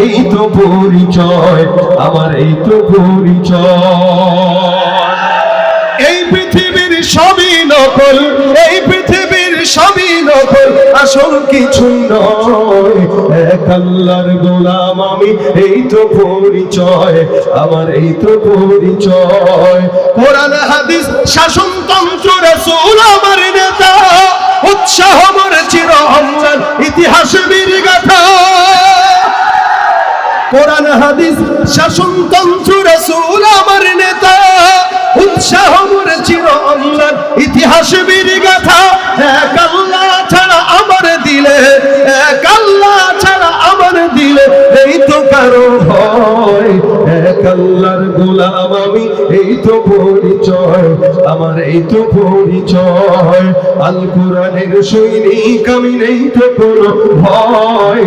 এই তো পরিচয়, আমার এই তো পরিচয়। এই পৃথিবীর সবই নকল, এই পৃথিবীর সবই নকল, আসল কিছু নয়। এক আল্লাহর গোলাম আমি, এই তো পরিচয়, আমার এই তো পরিচয়। কোরআন, হাদিস, শাসনতন্ত্র আমার নেতা, উৎসাহ হাদিস শাসনতন্ত্র আল্লাহর গোলাম আমি, এই তো পরিচয়, আমার এই তো পরিচয়। আল কোরআনের সৈনিক আমি নেই তো কোনো ভয়।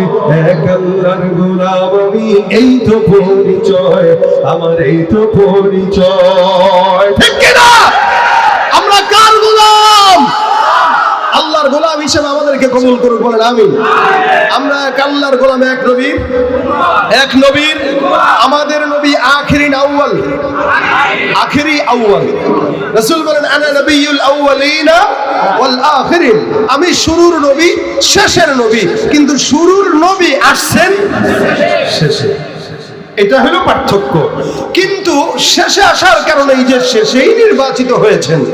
এক আল্লাহর গোলাম আমি, এই তো পরিচয়, আমার এই তো পরিচয়। ঠিক কিনা? আমরা কার গোলাম? আল্লাহর গোলাম হিসেবে আমাদেরকে কবুল করুক, বলেন আমিন। আমরা এক আল্লাহর গোলাম এক নবীর। এক নবীর। আমাদের নবী আখিরিন আউয়াল। আখিরি আউয়াল। রাসূল বলেন, আনা নবিয়ুল আউয়ালিনা ওয়াল আখিরিন। আমি শুরুর নবী, শেষের নবী। কিন্তু শুরুর নবী আসছেন শেষে। এটা হলো পার্থক্য। কিন্তু শেষে আসার কারণে এই যে শেষেই নির্বাচিত হয়েছেন,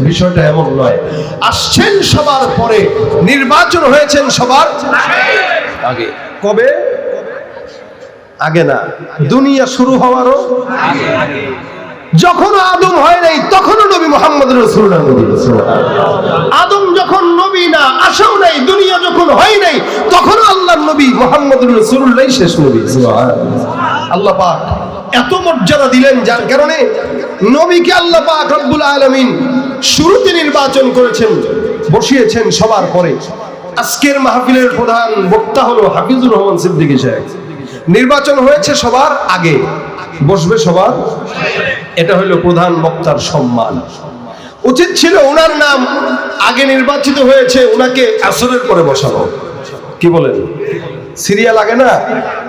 বিষয়টা এমন নয়। আসছেন সবার পরে, নির্বাচন হয়েছেন সবার আগে। কবে? আগে না। দুনিয়া শুরু হওয়ারও যখন আদম হয় নাই, তখনও নবী মোহাম্মদ আদম যখন নবী না, আসেও নাই, দুনিয়া যখন হয় নাই, তখনও আল্লাহ নবী মোহাম্মদ শেষ নবী। আল্লাহ পাক এত মর্যাদা দিলেন, যার কারণে নবীকে আল্লাহ পাক রব্বুল আলামিন শুরুতে নির্বাচন করেছেন, বসিয়েছেন সবার পরে। আজকের মাহফিলের প্রধান বক্তা হলো হাফিজুর রহমান সিদ্দিকী সাহেব। নির্বাচন হয়েছে সবার আগে। বসবে সবার? এটা হলো প্রধান বক্তার সম্মান। উচিত ছিল ওনার নাম আগে নির্বাচিত হয়েছে, ওনাকে আসরের পরে বসানো। কি বলেন? সিরিয়াল আগে না?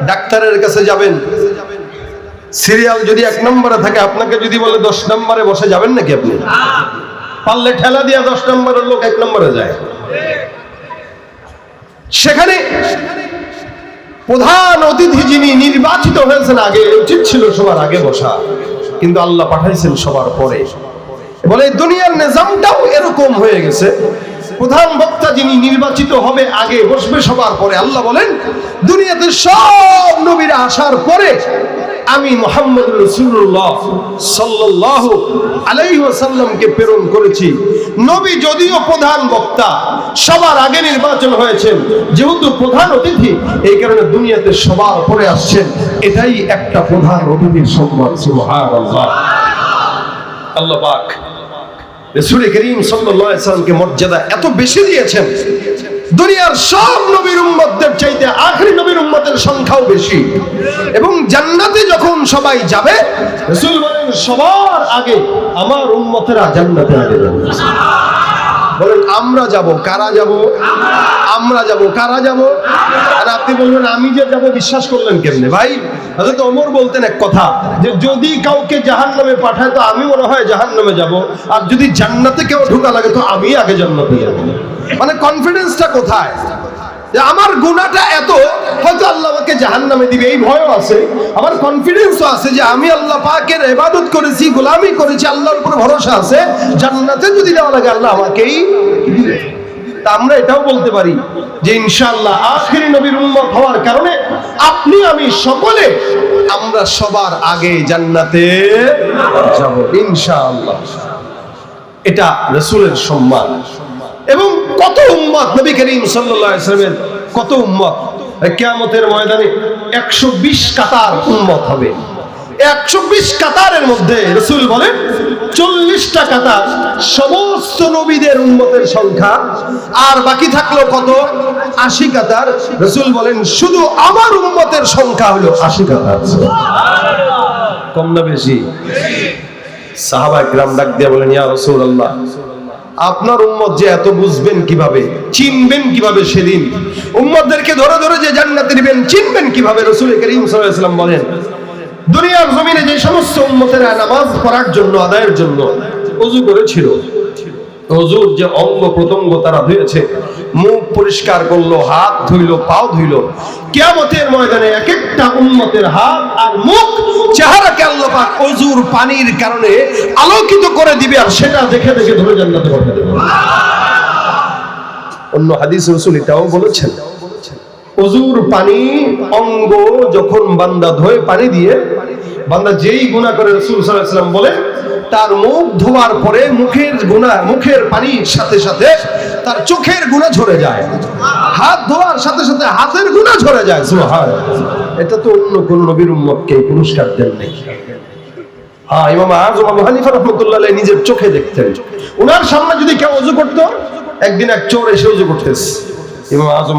ডাক্তারের কাছে যাবেন। সিরিয়াল যদি এক নম্বরে থাকে, আপনাকে যদি বলে দশ নম্বরে বসে যাবেন নাকি আপনি? পারলে ঠেলা দিয়া দশ নম্বরের লোক এক নম্বরে যায়। সেখানে প্রধান অতিথি যিনি নির্বাচিত হয়েছেন আগে, উচিত ছিল সবার আগে বসা। কিন্তু আল্লাহ পাঠাইছেন সবার পরে। বলে দুনিয়ার নিজামটাও এরকম হয়ে গেছে। প্রধান বক্তা যিনি নির্বাচিত হবে আগে বসবে সবার পরে। আল্লাহ বলেন, দুনিয়াতে সব নবীরা আসার পরে আমি মোহাম্মদ রসুল্লাহ সাল্লাহ আলাইসাল্লামকে প্রেরণ করেছি। নবী যদিও প্রধান বক্তা, সবার আগে নির্বাচন হয়েছেন, যেহেতু প্রধান অতিথি, এই কারণে দুনিয়াতে সবার পরে আসছেন। এটাই একটা প্রধান অতিথির সম্মান, সুবহানাল্লাহ। আল্লাহ পাক, রসুল করিম আলাইহি সাল্লামকে মর্যাদা এত বেশি দিয়েছেন দুনিয়ার সব নবীর উম্মতদের চাইতে আখরি নবীর উম্মতের সংখ্যাও বেশি। এবং জান্নাতে যখন সবাই যাবে, রসুল বলেন, সবার আগে আমার উম্মতেরা জান্নাতে আগে যাবে বলেন আমরা যাব, কারা যাব? আমরা যাব, কারা যাব? আর আপনি বলবেন, আমি যে যাব, বিশ্বাস করলেন কেমনে? ভাই, হযরত ওমর বলতেন এক কথা, যে যদি কাউকে জাহান্নামে পাঠায়, তো আমি মনে হয় জাহান্নামে যাব। আর যদি জান্নাতে কেউ ঢোকা লাগে, তো আমি আগে জান্নাতে যাব। মানে কনফিডেন্সটা কোথায়? যে আমার গুণাটা এত, হয়তো আল্লাহ আমাকে জাহান নামে দিবে, এই ভয়ও আছে। আমার কনফিডেন্সও আছে যে আমি আল্লাহ পাকের ইবাদত করেছি, গোলামি করেছি, আল্লাহর উপর ভরসা আছে। জান্নাতে যদি দেওয়া লাগে, আল্লাহ আমাকেই তা আমরা এটাও বলতে পারি যে ইনশাল্লাহ আখেরি নবীর উম্মত হওয়ার কারণে আপনি আমি সকলে আমরা সবার আগে জান্নাতে যাব, ইনশাআল্লাহ। এটা রসুলের সম্মান। এবং কত উম্মত নবী করিম সাল্লাল্লাহু আলাইহি সাল্লামের কত উম্মত? কিয়ামতের ময়দানে 120 কাতার উম্মত হবে। 120 কাতারের মধ্যে রসুল বলেন চল্লিশটা কাতার সমস্ত নবীদের উম্মতের সংখ্যা আর বাকি থাকল কত? আশি কাতার। রসুল বলেন শুধু আমার উম্মতের সংখ্যা হলো আশি কাতার। কম না বেশি? সাহাবা গ্রাম ডাক দিয়ে বলেন ইয়া রসুল আল্লাহ আপনার উম্মত যে এত বুঝবেন কীভাবে চিনবেন কীভাবে সেদিন? উম্মতদেরকে ধরে ধরে যে জান্নাতে দিবেন চিনবেন কীভাবে? রসুল করিম সাল্লাম বলেন দুনিয়ার জমিনে যে সমস্ত উম্মতেরা নামাজ পড়ার জন্য, আদায়ের জন্য অজু করেছিল যে অঙ্গ প্রত্যঙ্গ তারা ধুয়েছে, মুখ পরিষ্কার করল, হাত পাও ধুইলো, কিয়ামতের ময়দানে এক একটা উম্মতের হাত আর মুখ চেহারাকে আল্লাহ পাক অজুর পানির কারণে আলোকিত করে দিবে আর সেটা দেখে দেখে ধরে জান্নাতে অন্য হাদিস রসুল এটাও বলেছেন অজুর পানি, অঙ্গ, যখন বান্দা ধোয় পানি দিয়ে, বান্দা যেই গুণা করে রসুল সাল্লাম বলে তার মুখ ধোয়ার পরে মুখের গুণা, মুখের পানির সাথে সাথে তার চোখের গুণা ঝরে যায়। হাত ধোয়ার সাথে সাথে হাতের গুণা ঝরে যায়। এটা তো অন্য কোন নবীর উম্মতকে পুরস্কার দেন নাই। হ্যাঁ ইমাম আজম আবু হানিফা রহমতুল্লাহ নিজের চোখে দেখতেন। ওনার সামনে যদি কেউ অজু করতো, একদিন এক চোর এসে অজু করতেছে। ইমাম আজম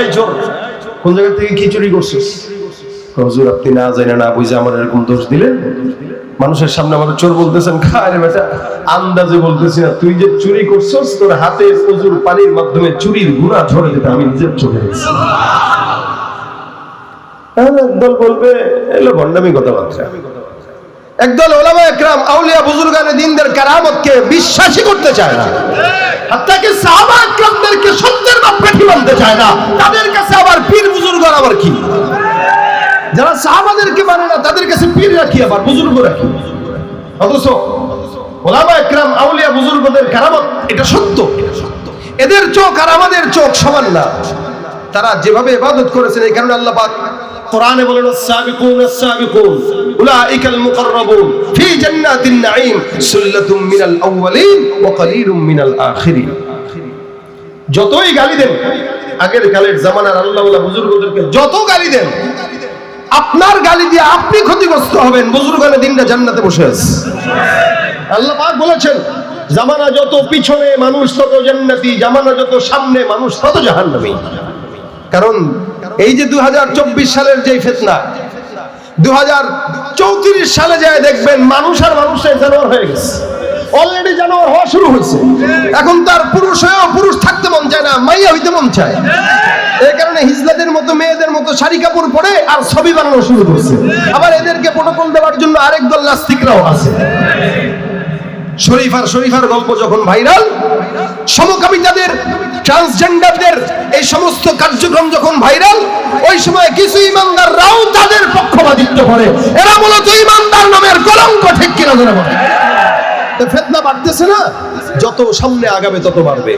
এই চোর, কোন জায়গা থেকে কি চুরি করছিস? হুজুর, আপনি না জানেন না বুঝে আমার এরকম দোষ দিলেন? মানুষের সামনে আমার চোর বলতেছেন, খায় বেটা, আন্দাজে বলতেছি না, তুই যে চুরি করছস, তোর হাতে অজুর পানির মাধ্যমে চুরির গুণা ঝরে দিতে আমি নিজের চোখে একদল বলবে এলো ভণ্ডামি কথাবার্তা। একদল ওলামা একরাম, আউলিয়া বুজুর্গানে দিনদের কারামতকে বিশ্বাসই করতে চায় না। একরামদেরকে মানতে চায় না তাদের কাছে আবার পীর বুজুর্গর আবার কি যারা সাহাবাদেরকে মানে না তাদের কাছে পীর রাখি আবার বুজুর্গ রাখি অথচ ওলামা একরাম আউলিয়া বুজুর্গদের কারামত এটা সত্য এদের চোখ আর আমাদের চোখ সমান না তারা যেভাবে ইবাদত করেছেন এই কারণে আল্লাহ পাক কোরআনে বলেন السابقون السابقون اولئك المقربون في جنات النعيم سلة من الاولين وقليل من الاخرين যতই গালি দেন আগের কালের জামানার আল্লাহ বুজুর্গদেরকে যত গালি দেন, আপনার গালি দিয়ে আপনি ক্ষতিগ্রস্ত হবেন। বুজুর্গানে দিনটা জান্নাতে বসে আছে। আল্লাহ পাক বলেছেন, জামানা যত পিছনে মানুষ তত জান্নাতি, জামানা যত সামনে মানুষ তত জাহান্নামী। কারণ এই যে দু হাজার চব্বিশ সালের যে ফেতনা দু সালে যায় দেখবেন মানুষ আর মানুষের জানোয়ার হয়ে গেছে। অলরেডি জানোয়ার হওয়া শুরু হয়েছে। এখন তার পুরুষ হয়েও পুরুষ থাকতে মন চায় না, মাইয়া হইতে মন চায়। এই কারণে হিজলাদের মতো, মেয়েদের মতো শাড়ি কাপড় পরে আর ছবি বানানো শুরু করছে। আবার এদেরকে প্রোটোকল দেওয়ার জন্য আরেক দল নাস্তিকরাও আছে। শরীফার শরীফার গল্প যখন ভাইরাল সমকামিতাদের ট্রান্সজেন্ডারদের এই সমস্ত কার্যক্রম যখন ভাইরাল ওই সময় কিছু ইমানদাররাও তাদের পক্ষপাতিত্ব করে। এরা মূলত ইমানদার নামের কলঙ্ক ঠিক কিনা ধরে বলে ফেতনা বাড়তেছে না, যত সামনে আগাবে তত বাড়বে।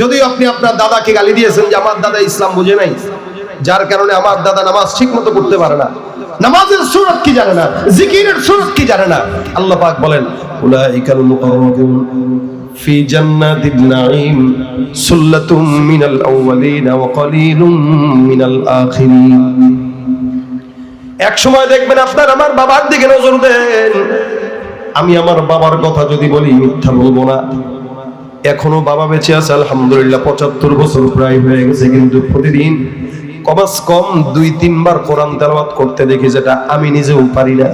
যদি আপনি আপনার দাদাকে গালি দিয়েছেন যে আমার দাদা ইসলাম বুঝে নাই, যার কারণে আমার দাদা নামাজ ঠিক মতো করতে পারে না। নামাজের সুরত কি জানে না, জিকিরের সুরত কি জানে না? আল্লাহ পাক বলেন, উলাইকাল মুকাররাবুন ফি জান্নাতিন নাঈম, সুল্লাতুম মিনাল আউয়ালিন ওয়া কলিলুম মিনাল আখিরিন। এক সময় দেখবেন আপনার আমার বাবার দিকে নজর দেন। আমি আমার বাবার কথা যদি বলি, মিথ্যা বলব না। এখনও বাবা বেঁচে আছে, আলহামদুলিল্লাহ, পঁচাত্তর বছর প্রায় হয়ে গেছে, কিন্তু প্রতিদিন কমাস কম, দুই, তিনবার কোরআন তেলাওয়াত করতে দেখি যেটা আমি নিজেও পারি না।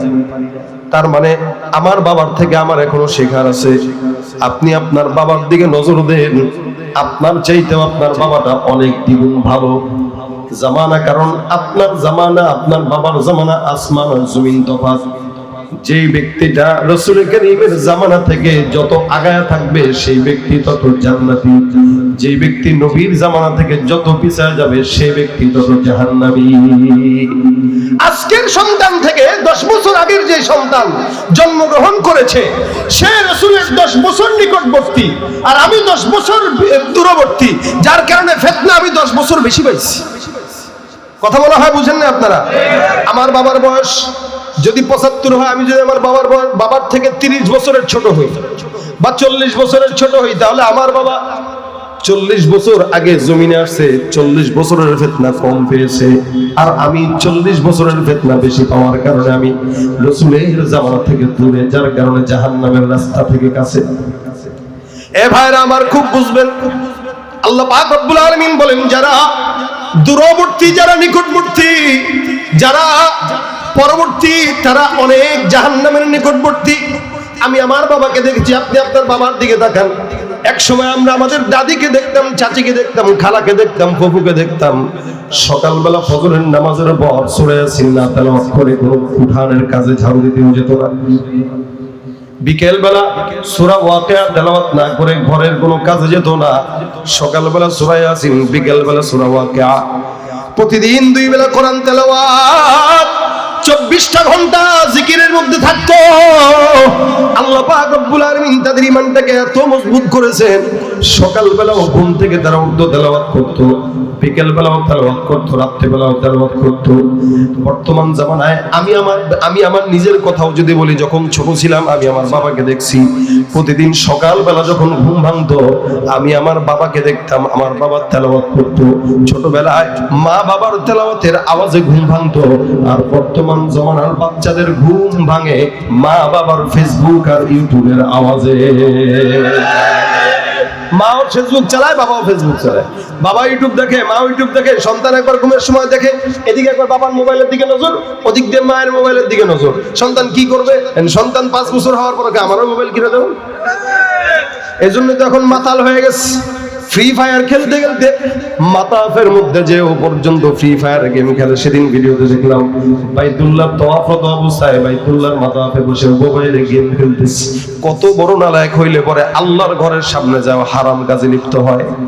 তার মানে আমার বাবার থেকে আমার এখনও শেখার আছে। আপনি আপনার বাবার দিকে নজর দেন, আপনার চাইতেও আপনার বাবাটা অনেক দ্বিগুণ ভালো। জামানা, কারণ আপনার জামানা, আপনার বাবার জামানা আসমান জমিন তফাৎ। যে ব্যক্তিটা রসুল করিমের জামানা থেকে যত আগায় থাকবে, সেই ব্যক্তি তত জান্নাতি। যে ব্যক্তি নবীর জামানা থেকে যত পিছায় যাবে, সেই ব্যক্তি তত জাহান্নামী। আজকের সন্তান থেকে দশ বছর আগের যে সন্তান জন্মগ্রহণ করেছে, সে রসুলের দশ বছর নিকটবর্তী। আর আমি দশ বছর দূরবর্তী, যার কারণে ফেতনা আমি দশ বছর বেশি পাইছি। কথা বলা হয় বুঝেন না আপনারা? আমার বাবার বয়স যদি পঁচাত্তর হয়, আমি যদি আমার বাবার বাবার থেকে তিরিশ বছরের ছোট হই বা চল্লিশ বছরের ছোট হই, তাহলে আমার বাবা চল্লিশ বছর আগে জমিনে আসছে, চল্লিশ বছরের ফেতনা কম পেয়েছে। আর আমি চল্লিশ বছরের ফেতনা বেশি পাওয়ার কারণে আমি রসুলের জামানা থেকে দূরে, যার কারণে জাহান নামের রাস্তা থেকে কাছে। এ ভাইরা আমার খুব বুঝবেন, আল্লাহ পাক রব্বুল আলামিন বলেন, যারা দূরবর্তী, যারা নিকটবর্তী, যারা পরবর্তী তারা অনেক জাহান্নামের নিকটবর্তী। আমি আমার বাবাকে দেখেছি, আপনি আপনার বাবার দিকে তাকান। এক সময় আমরা আমাদের দাদিকে দেখতাম, চাচিকে দেখতাম, খালাকে দেখতাম, ফুফুকে দেখতাম। সকালবেলা ফজরের নামাজের পর সরে সিন্না তেলাওয়াত করে, কোনো উঠানের কাজে ঝাড়ু দিতেও যেত না। বিকেল বেলা সূরা ওয়াকিয়া তেলাওয়াত না করে ঘরের কোনো কাজে যেত না। সকালবেলা সূরা ইয়াসিন বিকেল বেলা সূরা ওয়াকিয়া। প্রতিদিন দুই বেলা কোরআন তেলাওয়াত। চব্বিশটা ঘণ্টা জিকিরের মধ্যে থাকতো। আল্লাহ পাক তাদের ইমানটাকে এত মজবুত করেছেন, সকালবেলাও ঘুম থেকে তারা উর্দু তেলাওয়াত করতো। বিকেল বেলাও তেলাওয়াত করতো রাত্রে বেলাও তেলাওয়াত করতো। বর্তমান জামানায় আমি আমার আমি আমার নিজের কথাও যদি বলি, যখন ছোট ছিলাম আমি আমার বাবাকে দেখছি। প্রতিদিন সকালবেলা যখন ঘুম ভাঙতো, আমি আমার বাবাকে দেখতাম, আমার বাবা তেলাওয়াত করতো। ছোটবেলায় মা বাবার তেলাওয়াতের আওয়াজে ঘুম ভাঙতো, আর বর্তমান জমানার বাচ্চাদের ঘুম ভাঙে মা বাবার ফেসবুক আর ইউটিউবের আওয়াজে। মাও ফেসবুক চালায়, বাবাও ফেসবুক চালায়। বাবা ইউটিউব দেখে মা ইউটিউব দেখে, সন্তান একবার ঘুমের সময় দেখে, এদিকে একবার বাবার মোবাইলের দিকে নজর, ওদিক দিয়ে মায়ের মোবাইলের দিকে নজর। সন্তান কি করবে? সন্তান পাঁচ বছর হওয়ার পর আমারও মোবাইল কিনে এই জন্য তো এখন মাতাল হয়ে গেছে। ফ্রি ফায়ার খেলতে খেলতে মাতাফের মধ্যে যে ও পর্যন্ত ফ্রি ফায়ার গেম খেলে। সেদিন ভিডিওতে দেখলাম অবস্থায় বাইতুল্লাহর মাতাফে বসে মোবাইলে গেম খেলতেছে। কত বড় নালায়ক হইলে পরে আল্লাহর ঘরের সামনে যাওয়া হারাম কাজে লিপ্ত হয়।